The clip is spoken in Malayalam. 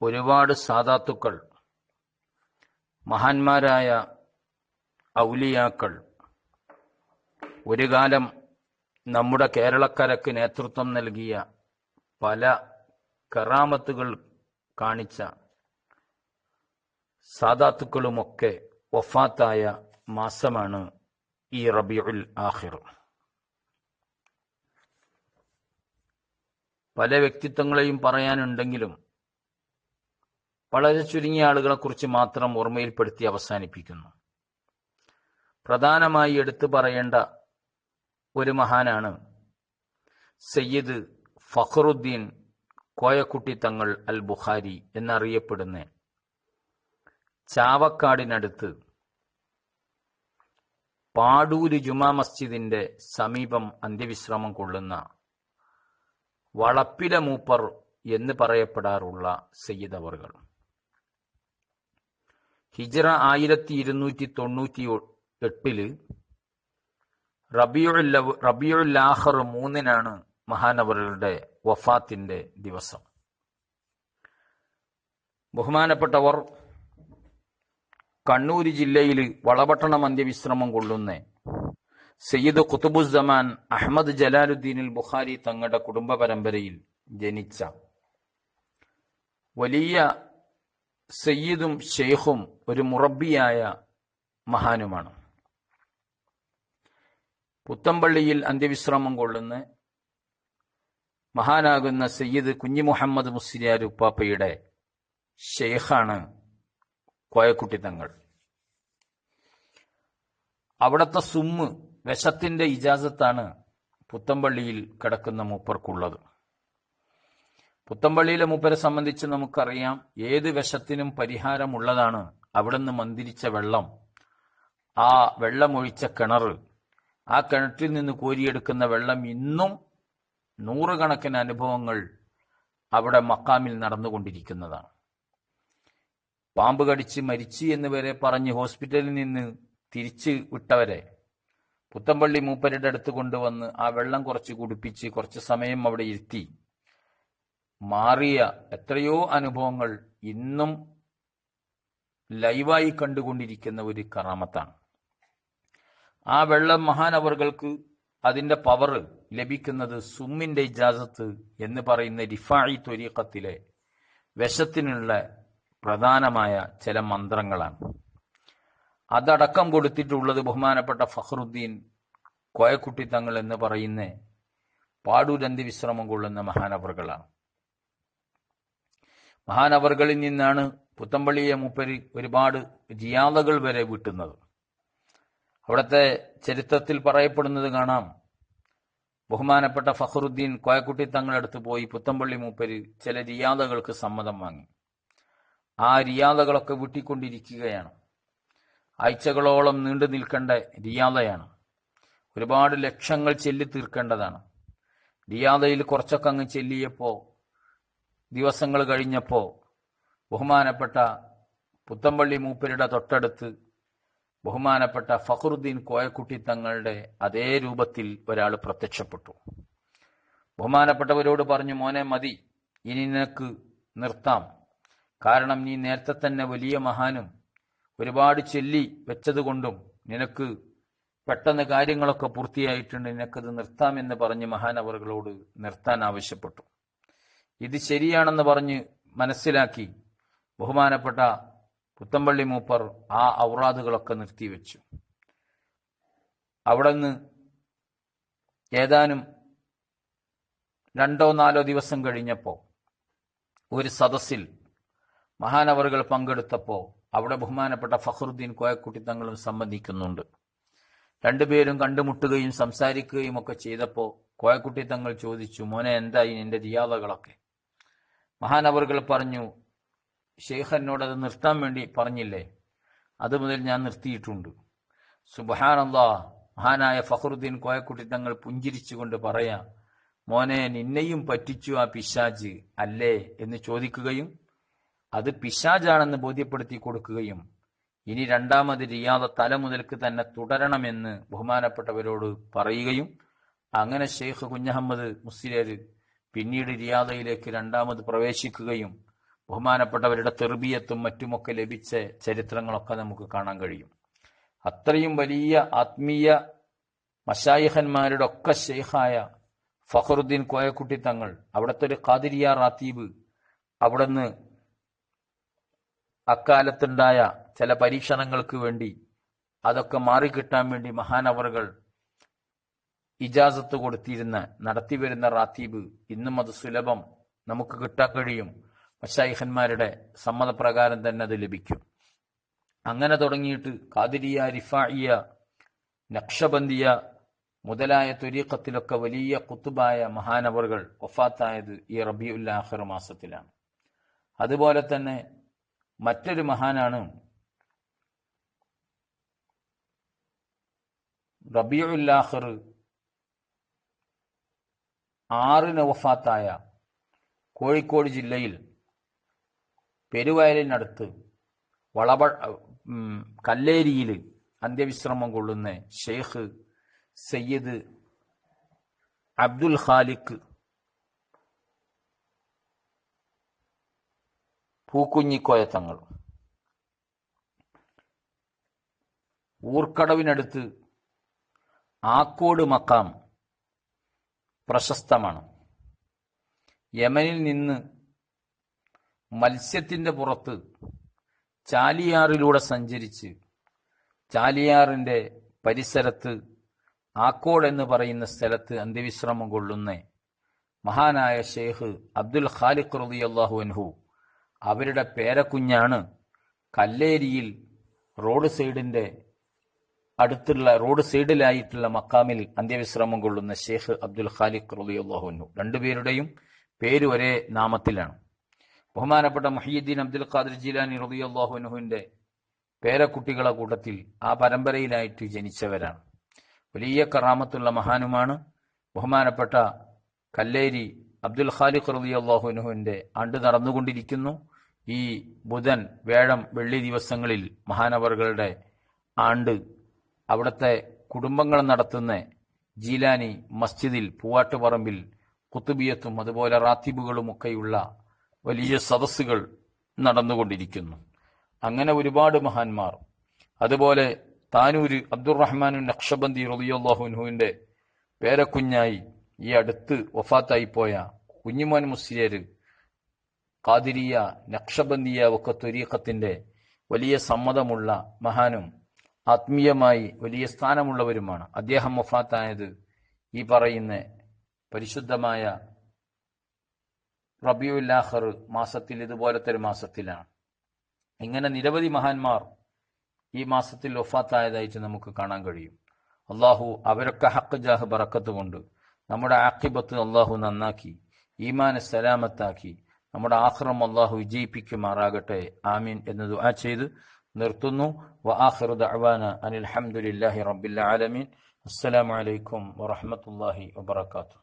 ഒരുപാട് സാധാത്തുക്കൾ മഹാന്മാരായ ഔലിയാക്കൾ ഒരു കാലം നമ്മുടെ കേരളക്കരക്ക് നേതൃത്വം നൽകിയ പല കറാമത്തുകൾ കാണിച്ച സാദാത്തുക്കളുമൊക്കെ വഫാത്തായ മാസമാണ് ഈ റബിയുൽ ആഹിർ പല വ്യക്തിത്വങ്ങളെയും പറയാനുണ്ടെങ്കിലും വളരെ ചുരുങ്ങിയ ആളുകളെ കുറിച്ച് മാത്രം ഓർമ്മയിൽപ്പെടുത്തി അവസാനിപ്പിക്കുന്നു. പ്രധാനമായി എടുത്തു പറയേണ്ട ഒരു മഹാനാണ് സയ്യിദ് ഫഖറുദ്ദീൻ കോയക്കുട്ടി തങ്ങൾ അൽ ബുഖാരി എന്നറിയപ്പെടുന്ന ചാവക്കാടിനടുത്ത് പാടൂര് ജുമാ മസ്ജിദിന്റെ സമീപം അന്ത്യവിശ്രമം കൊള്ളുന്ന വളപ്പില മൂപ്പർ എന്ന് പറയപ്പെടാറുള്ള സയ്യിദ് അവർകൾ ഹിജറ ആയിരത്തി ഇരുന്നൂറ്റി തൊണ്ണൂറ്റി എട്ടിൽ ആഹർ മൂന്നിനാണ് മഹാനവറുടെ വഫാത്തിന്റെ ദിവസം. ബഹുമാനപ്പെട്ടവർ കണ്ണൂർ ജില്ലയിൽ വളപട്ടണം അന്ത്യവിശ്രമം കൊള്ളുന്ന സയ്യിദ് കുത്തുബുസ്സമാൻ അഹമ്മദ് ജലാലുദ്ദീനിൽ ബുഖാരി തങ്ങളുടെ കുടുംബ പരമ്പരയിൽ ജനിച്ച വലിയ സയ്യിദും ഷെയ്ഖും ഒരു മുറബിയായ മഹാനുമാണ്. പുത്തമ്പള്ളിയിൽ അന്ത്യവിശ്രമം കൊള്ളുന്ന മഹാനാകുന്ന സയ്യിദ് കുഞ്ഞി മുഹമ്മദ് മുസ്ലിയാർ ഉപ്പാപ്പയുടെ ഷെയ്ഖാണ് കോയക്കുട്ടി തങ്ങൾ. അവിടത്തെ സുമ്മ് വിശത്തിന്റെ ഇജാസത്താണ് പുത്തമ്പള്ളിയിൽ കിടക്കുന്ന മൂപ്പർക്കുള്ളത്. പുത്തമ്പള്ളിയിലെ മൂപ്പരെ സംബന്ധിച്ച് നമുക്കറിയാം ഏത് വിഷത്തിനും പരിഹാരമുള്ളതാണ് അവിടുന്ന് മന്ദിരിച്ച വെള്ളം. ആ വെള്ളമൊഴിച്ച കിണർ. ആ കിണറ്റിൽ നിന്ന് കോരിയെടുക്കുന്ന വെള്ളം ഇന്നും നൂറുകണക്കിന് അനുഭവങ്ങൾ അവിടെ മക്കാമിൽ നടന്നുകൊണ്ടിരിക്കുന്നതാണ്. പാമ്പ് കടിച്ച് മരിച്ചു എന്ന് വരെ പറഞ്ഞ് ഹോസ്പിറ്റലിൽ നിന്ന് തിരിച്ചു വിട്ടവരെ പുത്തമ്പള്ളി മൂപ്പരുടെ അടുത്ത് കൊണ്ടുവന്ന് ആ വെള്ളം കുറച്ച് കുടിപ്പിച്ച് കുറച്ച് സമയം അവിടെ ഇരുത്തി. മാറിയ എത്രയോ അനുഭവങ്ങൾ ഇന്നും ലൈവായി കണ്ടുകൊണ്ടിരിക്കുന്ന ഒരു കറാമത്താണ്. ആ വെള്ളം മഹാനവറുകൾക്ക് അതിന്റെ പവർ ലഭിക്കുന്നത് സുമ്മിന്റെ ഇജാസത്ത് എന്ന് പറയുന്ന റിഫായി ത്വരീഖത്തിലെ വിശത്തിനുള്ള പ്രധാനമായ ചില മന്ത്രങ്ങളാണ്. അതടക്കം കൊടുത്തിട്ടുള്ളത് ബഹുമാനപ്പെട്ട ഫഖറുദ്ദീൻ കോയക്കുട്ടി തങ്ങൾ എന്ന് പറയുന്ന പാടൂരന്തി വിശ്രമം കൊള്ളുന്ന മഹാനവറുകളാണ്. മഹാനവറുകളിൽ നിന്നാണ് പുത്തമ്പള്ളിയെ മൂപ്പര് ഒരുപാട് ജിയാദകൾ വരെ വിട്ടുന്നത്. അവിടുത്തെ ചരിത്രത്തിൽ പറയപ്പെടുന്നത് കാണാം. ബഹുമാനപ്പെട്ട ഫഖറുദ്ദീൻ കോയക്കുട്ടി തങ്ങളടുത്ത് പോയി പുത്തമ്പള്ളി മൂപ്പര് ചില റിയാദകൾക്ക് സമ്മതം വാങ്ങി. ആ റിയാദകളൊക്കെ വിട്ടിക്കൊണ്ടിരിക്കുകയാണ്. ആഴ്ചകളോളം നീണ്ടു നിൽക്കേണ്ട റിയാദയാണ് ഒരുപാട് ലക്ഷങ്ങൾ ചെല്ലി തീർക്കേണ്ടതാണ് റിയാദയിൽ കുറച്ചൊക്കെ അങ്ങ് ചെല്ലിയപ്പോൾ ദിവസങ്ങൾ കഴിഞ്ഞപ്പോൾ ബഹുമാനപ്പെട്ട പുത്തമ്പള്ളി മൂപ്പരുടെ തൊട്ടടുത്ത് ബഹുമാനപ്പെട്ട ഫഖറുദ്ദീൻ കോയക്കുട്ടി തങ്ങളുടെ അതേ രൂപത്തിൽ ഒരാൾ പ്രത്യക്ഷപ്പെട്ടു. ബഹുമാനപ്പെട്ടവരോട് പറഞ്ഞു മോനെ മതി. ഇനി നിനക്ക് നിർത്താം. കാരണം നീ നേരത്തെ തന്നെ വലിയ മഹാനും. ഒരുപാട് ചൊല്ലി വെച്ചതുകൊണ്ടും നിനക്ക് പെട്ടെന്ന് കാര്യങ്ങളൊക്കെ പൂർത്തിയായിട്ടുണ്ട്. നിനക്കത് നിർത്താമെന്ന് പറഞ്ഞ് മഹാനവറുകളോട് നിർത്താൻ ആവശ്യപ്പെട്ടു. ഇത് ശരിയാണെന്ന് പറഞ്ഞ് മനസ്സിലാക്കി ബഹുമാനപ്പെട്ട പുത്തമ്പള്ളി മൂപ്പർ ആ ഔറാദുകളൊക്കെ നിർത്തിവെച്ചു. അവിടെ നിന്ന് ഏതാനും രണ്ടോ നാലോ ദിവസം കഴിഞ്ഞപ്പോൾ ഒരു സദസ്സിൽ മഹാനവറുകൾ പങ്കെടുത്തപ്പോൾ അവിടെ ബഹുമാനപ്പെട്ട ഫഖറുദ്ദീൻ കോയക്കുട്ടി തങ്ങളും സംബന്ധിക്കുന്നുണ്ട്. രണ്ടുപേരും കണ്ടുമുട്ടുകയും സംസാരിക്കുകയും ഒക്കെ ചെയ്തപ്പോൾ കോയക്കുട്ടി തങ്ങൾ ചോദിച്ചു മോനെ എന്തായി നിന്റെ റിയാദകളൊക്കെ മഹാനവറുകൾ പറഞ്ഞു ഷെയ്ഖ് അത് നിർത്താൻ വേണ്ടി പറഞ്ഞില്ലേ? അത് മുതൽ ഞാൻ നിർത്തിയിട്ടുണ്ട്. സുബഹാനന്ദാ മഹാനായ ഫഹറുദ്ദീൻ കോയക്കുട്ടി തങ്ങൾ പുഞ്ചിരിച്ചുകൊണ്ട് പറയാം മോനെ നിന്നെയും പറ്റിച്ചു ആ പിശാജ് അല്ലേ? എന്ന് ചോദിക്കുകയും അത് പിശാജാണെന്ന് ബോധ്യപ്പെടുത്തി കൊടുക്കുകയും ഇനി രണ്ടാമത് റിയാദ തല മുതൽക്ക് തന്നെ തുടരണമെന്ന് ബഹുമാനപ്പെട്ടവരോട് പറയുകയും അങ്ങനെ ഷെയ്ഖ് കുഞ്ഞഹമ്മദ് മുസ്ലിയർ പിന്നീട് റിയാദയിലേക്ക് രണ്ടാമത് പ്രവേശിക്കുകയും ബഹുമാനപ്പെട്ടവരുടെ തെർബിയത്തും മറ്റുമൊക്കെ ലഭിച്ച ചരിത്രങ്ങളൊക്കെ നമുക്ക് കാണാൻ കഴിയും. അത്രയും വലിയ ആത്മീയ മഷായിഹന്മാരുടെ ഒക്കെ ഷെയ്ഖായ ഫഖറുദ്ദീൻ കോയക്കുട്ടി തങ്ങൾ അവിടുത്തെ ഒരു ഖാദിരിയ റാത്തീബ് അവിടുന്ന് അക്കാലത്തുണ്ടായ ചില പരീക്ഷണങ്ങൾക്ക് വേണ്ടി അതൊക്കെ മാറിക്കിട്ടാൻ വേണ്ടി മഹാനവറുകൾ ഇജാസത്ത് കൊടുത്തിരുന്ന നടത്തിവരുന്ന റാത്തീബ് ഇന്നും അത് സുലഭം നമുക്ക് കിട്ടാൻ കഴിയും. മഷായിഹന്മാരുടെ സമ്മതപ്രകാരം തന്നെ അത് ലഭിക്കും. അങ്ങനെ തുടങ്ങിയിട്ട് കാതിരിയ റിഫായിയ നക്ഷബന്ദിയ മുതലായ തുരീഖത്തിലൊക്കെ വലിയ കുത്തുബായ മഹാനവറുകൾ ഒഫാത്തായത് ഈ റബിയുൽ ഉല്ലാഹർ മാസത്തിലാണ്. അതുപോലെ തന്നെ മറ്റൊരു മഹാനാണ് റബിയുൽ ആഖിർ ആറിന് വഫാത്തായ കോഴിക്കോട് ജില്ലയിൽ പെരുവയലിനടുത്ത് വളവ കല്ലേരിയിൽ അന്ത്യവിശ്രമം കൊള്ളുന്ന ഷെയ്ഖ് സയ്യിദ് അബ്ദുൽ ഖാലിഖ് പൂക്കുഞ്ഞിക്കോയ തങ്ങൾ. ഊർക്കടവിനടുത്ത് ആക്കോട് മക്കാം പ്രശസ്തമാണ്. യമനിൽ നിന്ന് മത്സ്യത്തിന്റെ പുറത്ത് ചാലിയാറിലൂടെ സഞ്ചരിച്ച് ചാലിയാറിന്റെ പരിസരത്ത് ആക്കോട് എന്ന് പറയുന്ന സ്ഥലത്ത് അന്ത്യവിശ്രമം കൊള്ളുന്ന മഹാനായ ഷെയ്ഖ് അബ്ദുൽ ഖാലിഖ് റളിയല്ലാഹു അൻഹു അവരുടെ പേരക്കുഞ്ഞാണ് കല്ലേരിയിൽ റോഡ് സൈഡിന്റെ അടുത്തുള്ള റോഡ് സൈഡിലായിട്ടുള്ള മക്കാമിൽ അന്ത്യവിശ്രമം കൊള്ളുന്ന ഷെയ്ഖ് അബ്ദുൽ ഖാലിഖ് അൻഹു. രണ്ടുപേരുടെയും പേര് ഒരേ നാമത്തിലാണ്. ബഹുമാനപ്പെട്ട മുഹിയുദ്ദീൻ അബ്ദുൽ ഖാദിർ ജീലാനി റളിയല്ലാഹു അൻഹുവിന്റെ പേരക്കുട്ടികളെ കൂട്ടത്തിൽ ആ പരമ്പരയിലായിട്ട് ജനിച്ചവരാണ്. വലിയ കറാമത്തുള്ള മഹാനുമാണ്. ബഹുമാനപ്പെട്ട കല്ലേരി അബ്ദുൽ ഖാലിഖ് റളിയല്ലാഹു അൻഹുവിന്റെ ആണ്ട് നടന്നുകൊണ്ടിരിക്കുന്നു. ഈ ബുധൻ വേഴം വെള്ളി ദിവസങ്ങളിൽ മഹാനവറുകളുടെ ആണ്ട് അവിടുത്തെ കുടുംബങ്ങൾ നടത്തുന്ന ജീലാനി മസ്ജിദിൽ പൂവാട്ടുപറമ്പിൽ കുത്തുബിയത്തും അതുപോലെ റാത്തിബുകളും ഒക്കെയുള്ള വലിയ സദസ്സുകൾ നടന്നുകൊണ്ടിരിക്കുന്നു. അങ്ങനെ ഒരുപാട് മഹാന്മാർ. അതുപോലെ താനൂര് അബ്ദുറഹ്മാനു നക്ഷബന്ദി റളിയല്ലാഹുവിന്റെ പേരക്കുഞ്ഞായി ഈ അടുത്ത് വഫാത്തായി പോയ കുഞ്ഞിമോൻ മുസ്ലിയര് ഖാദിരിയ നക്ഷബന്ദിയ ഒക്കെ ത്വരീഖത്തിന്റെ വലിയ സമ്മതമുള്ള മഹാനും ആത്മീയമായി വലിയ സ്ഥാനമുള്ളവരുമാണ്. അദ്ദേഹം വഫാത്തായത് ഈ പറയുന്ന പരിശുദ്ധമായ റബിയുല്ലാഹർ മാസത്തിൽ ഇതുപോലത്തെ ഒരു മാസത്തിലാണ്. ഇങ്ങനെ നിരവധി മഹാന്മാർ ഈ മാസത്തിൽ ഒഫാത്തായതായിട്ട് നമുക്ക് കാണാൻ കഴിയും. അള്ളാഹു അവരൊക്കെ ഹക്ക് ജാഹ് ബറക്കത്ത് കൊണ്ട് നമ്മുടെ ആക്കിബത്ത് അള്ളാഹു നന്നാക്കി ഈമാനെ സലാമത്താക്കി നമ്മുടെ ആഹ്റം അള്ളാഹു വിജയിപ്പിക്കുമാറാകട്ടെ. ആമീൻ എന്നത് ആ ചെയ്ത് നിർത്തുന്നു വ ആഖിറു ദഅവാന അനിൽ ഹംദുലില്ലാഹി റബ്ബിൽ ആലമീൻ അസ്സലാമു അലൈക്കും വറഹ്മത്തുള്ളാഹി വബറകാതുഹു